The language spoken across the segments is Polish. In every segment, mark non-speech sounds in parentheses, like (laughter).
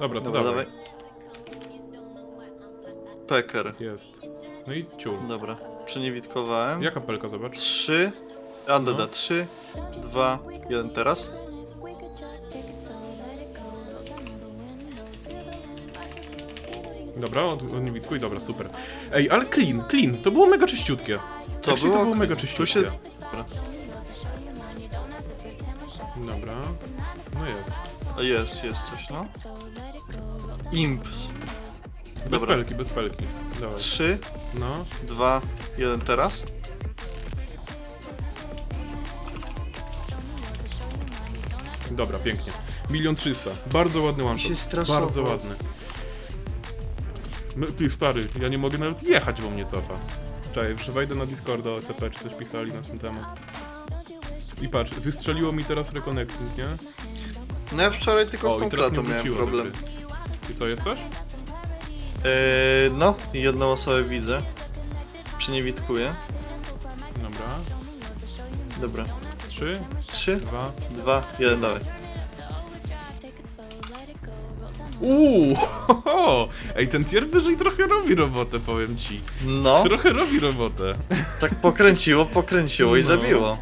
Dobra, to Dobra, dawaj. dawaj. Peker. Jest. No i ciul. Dobra, przeniewitkowałem. Jaka pelka, zobacz? Trzy. Andeda, No. trzy, dwa, jeden teraz. Dobra, od, od niewidkuj, dobra, super. Ej, ale clean, clean, to było mega czyściutkie. To Actually, było, to było mega tu czyściutkie. się... Dobra. Dobra. No jest. Jest, jest coś, no. Imps. Bez Dobra. pelki, bez pelki. Dawaj. Trzy, No. dwa, jeden teraz. Dobra, pięknie. Milion trzysta. Bardzo ładny one się shot. stresował. Bardzo ładny. No, ty stary, ja nie mogę nawet jechać, bo mnie cofa. Czekaj, że wejdę na Discorda OCP, czy coś pisali na ten temat. I patrz, wystrzeliło mi teraz reconnecting, nie? No ja wczoraj tylko O, z i tą teraz klatą miałem wróciło do problem. gry. I co, jest coś? Eee, no, jedną osobę widzę. Przeniewitkuję. Dobra. Dobra. Trzy, Trzy, dwa... dwa, jeden, dawaj. Uuu! (laughs) ho, ho. Ej, ten tier wyżej trochę robi robotę, powiem ci. No, Trochę robi robotę. tak pokręciło, pokręciło i No. zabiło.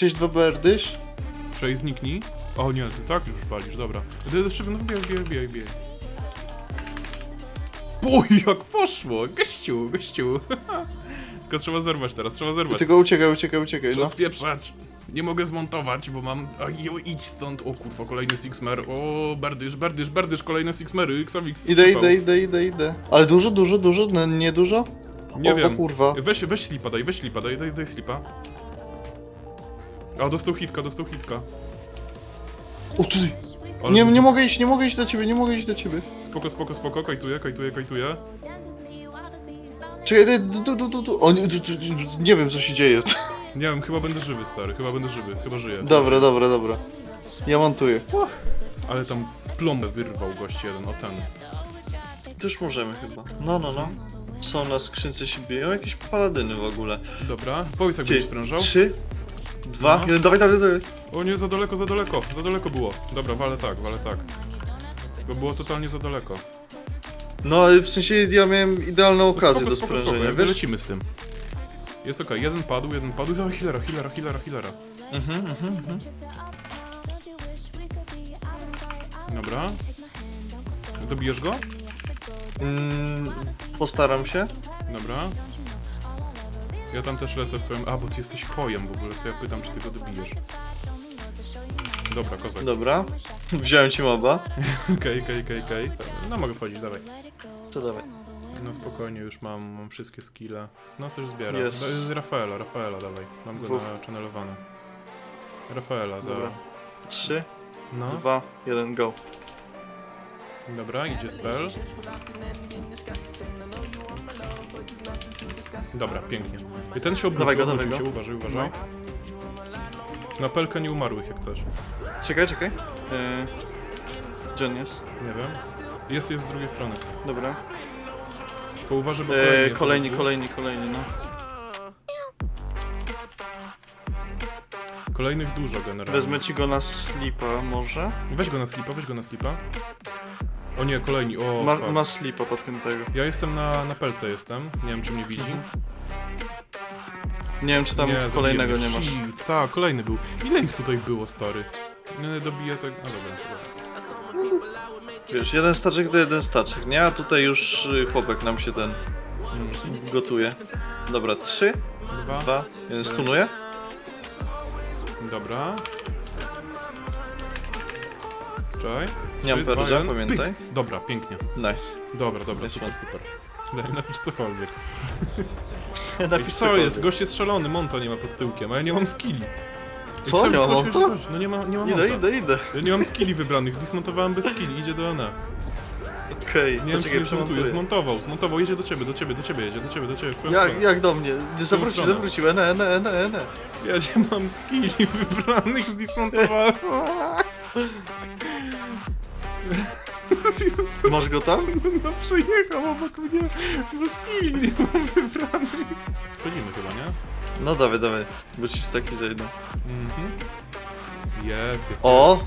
6-2 berdysz. Czekaj, zniknij. O nie, ty tak już walisz, dobra. Do, do szyby, no wbijaj, wbijaj, wbijaj, wbijaj. Uj, jak poszło! Gościu, gościu. (laughs) Tylko trzeba zerwać teraz, trzeba zerwać. Tylko uciekaj, uciekaj, uciekaj, Trzeba no. spieprzać. Nie mogę zmontować, bo mam... Ajo, idź stąd. O kurwa, kolejny Sixmer. O, berdysz, berdysz, berdysz, kolejne Sixmery. Xavix Idę, idę, idę, idę, idę. Ale dużo, dużo, dużo? No, nie dużo? Nie o, wiem. Kurwa. Weź, weź slipa, daj, weź slipa, daj, daj, daj slipa. A, dostał hitka, dostał hitka. O ty. Ale Nie, nie mogę iść, nie mogę iść do ciebie, nie mogę iść do ciebie. Spoko, spoko, spoko, kajtuję, kajtuję, kajtuję. Czekaj, du, du, du, du, du. O, nie, nie wiem co się dzieje. Nie wiem, chyba będę żywy, stary, chyba będę żywy, chyba żyję. Dobra, dobra, dobra. Ja montuję. Ale tam plombę wyrwał gość jeden, o ten. To już możemy chyba. No, no, no. Są na skrzynce się biją, jakieś paladyny w ogóle. Dobra, powiedz jak Gdzie? będziesz sprężał. Trzy, dwa, No. jeden, dawaj, dawaj, dawaj. O nie, za daleko, za daleko, za daleko było. Dobra, walę tak, walę tak. Bo było totalnie za daleko. No, w sensie ja miałem idealną okazję spoko, do sprężenia, wiesz? lecimy z tym. Jest okej, jeden padł, jeden padł. Dawaj healera, healera, healera, healera. Mhm, mhm, mhm. Dobra. Dobijesz go? Mm, postaram się. Dobra. Ja tam też lecę w twoim... A, bo ty jesteś chojem w ogóle, co ja pytam, czy ty go dobijesz. Dobra, kozak. Dobra. (laughs) Wziąłem ci moba. (laughs) Okej, okej, okej, okej. No mogę wchodzić, dawaj. To dawaj. No spokojnie, już mam, mam wszystkie skille. No coś zbiera. Jest. To jest Rafaela, Rafaela, dawaj. Mam go Dwóch. na channelowany. Rafaela, za... Dobra. Trzy, No, dwa, jeden, go. Dobra, idzie spell. Dobra, pięknie. I ten się obrócił, Dawaj go, obrócił dawaj się, go. uważaj, uważaj. Na pelkę nie umarłych jak coś. Czekaj, czekaj. Eee, on jest? Nie wiem. Jest, jest z drugiej strony. Dobra. Tylko uważaj, bo kolejny Eee, jest kolejni, kolejni, kolejni, no. Kolejnych dużo generalnie. Wezmę ci go na slipa może. Weź go na slipa, weź go na slipa. O nie, kolejni, o Ma, fuck. ma slipa podpiętego. Ja jestem na, na pelce jestem, nie wiem czy mnie widzi. Nie wiem czy tam kolejnego nie masz. Shit, tak, kolejny był. Ile ich tutaj było, stary? Nie, dobiję tego... A dobra, Wiesz, jeden staczek to jeden staczek, nie? A tutaj już y, chłopak nam się ten dobra. gotuje. Dobra, trzy, Dwa, dwa, jeden stunuje. dobra. Czekaj. Nie mam Trzy, dwa, perdża, jeden. pamiętaj. Pyk. Dobra, pięknie. Nice. Dobra, dobra, Jest super, one. super. Daj napisz cokolwiek. (laughs) Napisz co cokolwiek. jest? Gość jest szalony, monta nie ma pod tyłkiem, a ja nie mam skilli. Co? Nie ma monta? No nie ma, nie ma Idę, monta. idę, idę. Ja nie mam skilli wybranych, zdismontowałem bez skilli, idzie do NE. Okej, Nie wiem, czy poczekaj, nie zmontuje. przemontuję. Zmontował, zmontował, jedzie do ciebie, do ciebie, do ciebie, jedzie, do ciebie, do ciebie. w twoją Jak, stronę. jak do mnie? Nie zawrócił, stronę. zawrócił. Ene, ene, ene, ene. Ja nie mam skilli (laughs) wybranych, zdismontowałem. (laughs) (laughs) Masz go tam? No przejechał obok mnie, bez skilli (laughs) nie mam wybranych. Wchodzimy chyba, nie? No dawaj, dawaj, bo ci staki zejdą. Mhm. Jest, jest. O!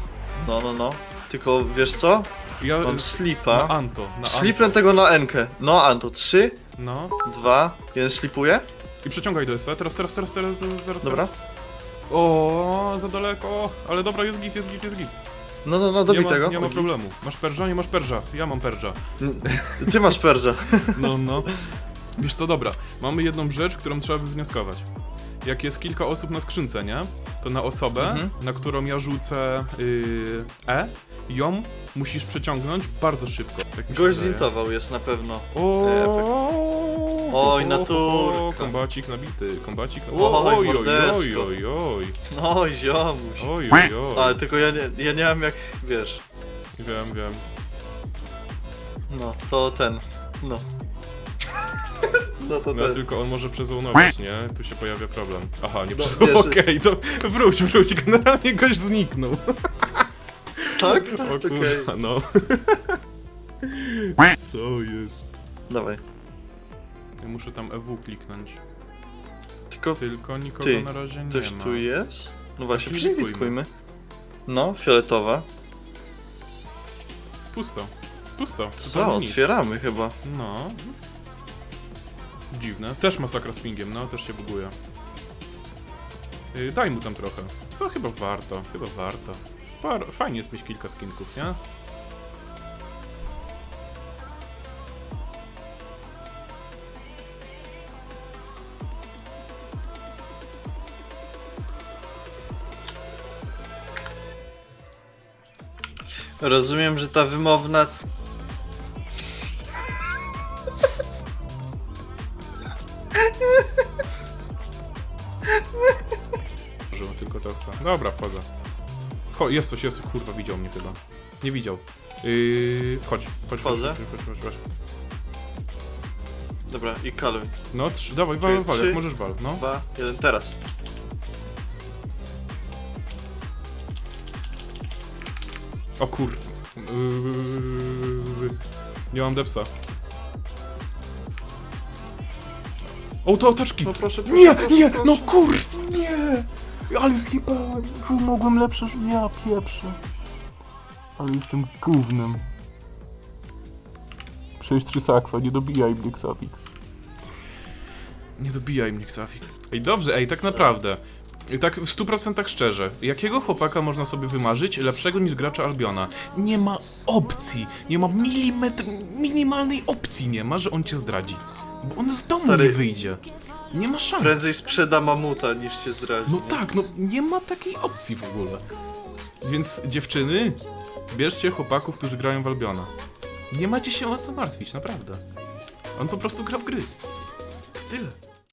No, no, no. Tylko wiesz co? Ja, Mam na slipa. Anto. Na Slipnę Anto. tego na Enkę. No, Anto. Trzy, No. dwa, jeden slipuje. I przeciągaj do SE. Teraz, teraz, teraz, teraz, teraz. Dobra. Teraz. O, za daleko. Ale dobra, jest git, jest git, jest git. No, no, no, Nie dobij ma, tego. nie ma Ogi. problemu. Masz perża? Nie masz perża. Ja mam perża. (laughs) Ty masz perza. (laughs) No, no. Wiesz co, dobra. Mamy jedną rzecz, którą trzeba wywnioskować. Jak jest kilka osób na skrzynce, nie? To na osobę, Mhm. na którą ja rzucę yy, E, ją musisz przeciągnąć bardzo szybko. Tak Gość zintował jest na pewno. O, Oj, o, naturka. o, Kombacik nabity, kombacik nabity. Oj, Oj, oj, oj, oj, oj, No, ziomuś. oj, oj, oj. Ale tylko ja nie, ja nie mam jak, wiesz, Wiem, wiem. no, to ten, no. (laughs) No to No ten. tylko on może przezonować, nie? Tu się pojawia problem. Aha, nie No, przezonował. Okej, to wróć, wróć. Generalnie gość zniknął. (laughs) Tak? O Okej. kurwa, no. Co jest? Dawaj. Ja muszę tam EW kliknąć. Tylko Tylko nikogo Ty, na razie nie ktoś ma. tu jest? No właśnie, przywitujmy. No, fioletowa. Pusto. Pusto. Co? Zupełnie nic. Otwieramy chyba. No. Dziwne. Też masakra z pingiem, no też się buguje. Yy, daj mu tam trochę. Co chyba warto, chyba warto. Sporo. Fajnie jest mieć kilka skinków, nie? Rozumiem, że ta wymowna... Że on tylko to chce. Dobra, wchodzę. Cho, jest coś, jest. Kurwa, widział mnie chyba. Nie widział. Yy, chodź, chodź, Wchodzę? chodź, chodź, chodź, chodź. Dobra, i kaluj. No, trzy, dawaj, wal, Czyli wal, trzy, możesz wal, no. Dwa, jeden, teraz. O kur... Yy, nie mam depsa. O, to otaczki! No proszę, proszę, Nie, proszę, nie, proszę. no kurw, nie! Ale zjebałem, Fu, mogłem lepsze, ja pieprzę. Ale jestem gównem. 6-3 sakwa, nie dobijaj mnie, Xavix. Nie dobijaj mnie, Xavix. Ej, dobrze, ej, tak naprawdę. I Tak w 100% szczerze, jakiego chłopaka można sobie wymarzyć lepszego niż gracza Albiona? Nie ma opcji, nie ma milimetr, minimalnej opcji nie ma, że on cię zdradzi. Bo on z domu Stary, nie wyjdzie. Nie ma szans. Prędzej sprzeda mamuta niż cię zdradzi. No nie? tak, no nie ma takiej opcji w ogóle. Więc dziewczyny, bierzcie chłopaków, którzy grają w Albiona. Nie macie się o co martwić, naprawdę. On po prostu gra w gry. Tyle.